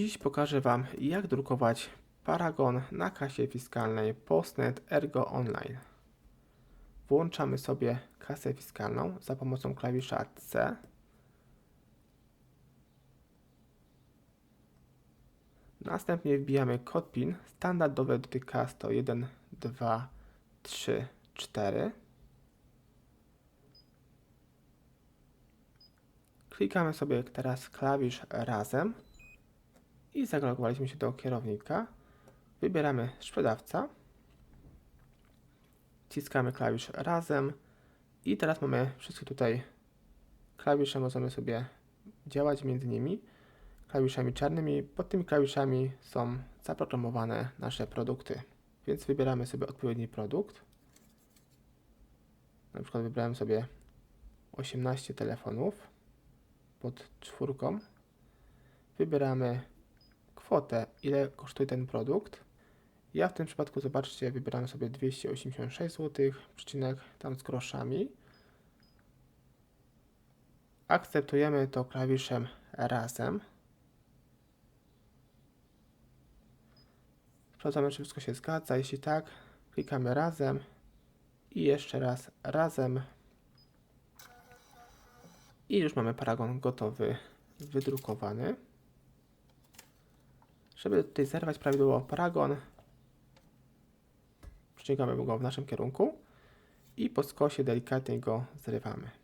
Dziś pokażę Wam, jak drukować paragon na kasie fiskalnej Postnet Ergo Online. Włączamy sobie kasę fiskalną za pomocą klawisza C. Następnie wbijamy kod PIN standardowy do tych kas to 1, 2, 3, 4. Klikamy sobie teraz klawisz razem i zalogowaliśmy się do kierownika. Wybieramy sprzedawca. Wciskamy klawisz razem i teraz mamy wszystkie tutaj klawisze, możemy sobie działać między nimi klawiszami czarnymi. Pod tymi klawiszami są zaprogramowane nasze produkty. Więc wybieramy sobie odpowiedni produkt. Na przykład wybrałem sobie 18 telefonów pod czwórką. Wybieramy kwotę, ile kosztuje ten produkt. Ja w tym przypadku, zobaczcie, wybieram sobie 286 zł, przecinek tam z groszami. Akceptujemy to klawiszem razem. Sprawdzamy, czy wszystko się zgadza. Jeśli tak, klikamy razem i jeszcze raz razem. I już mamy paragon gotowy, wydrukowany. Żeby tutaj zerwać prawidłowo paragon, przyciągamy go w naszym kierunku i po skosie delikatnie go zrywamy.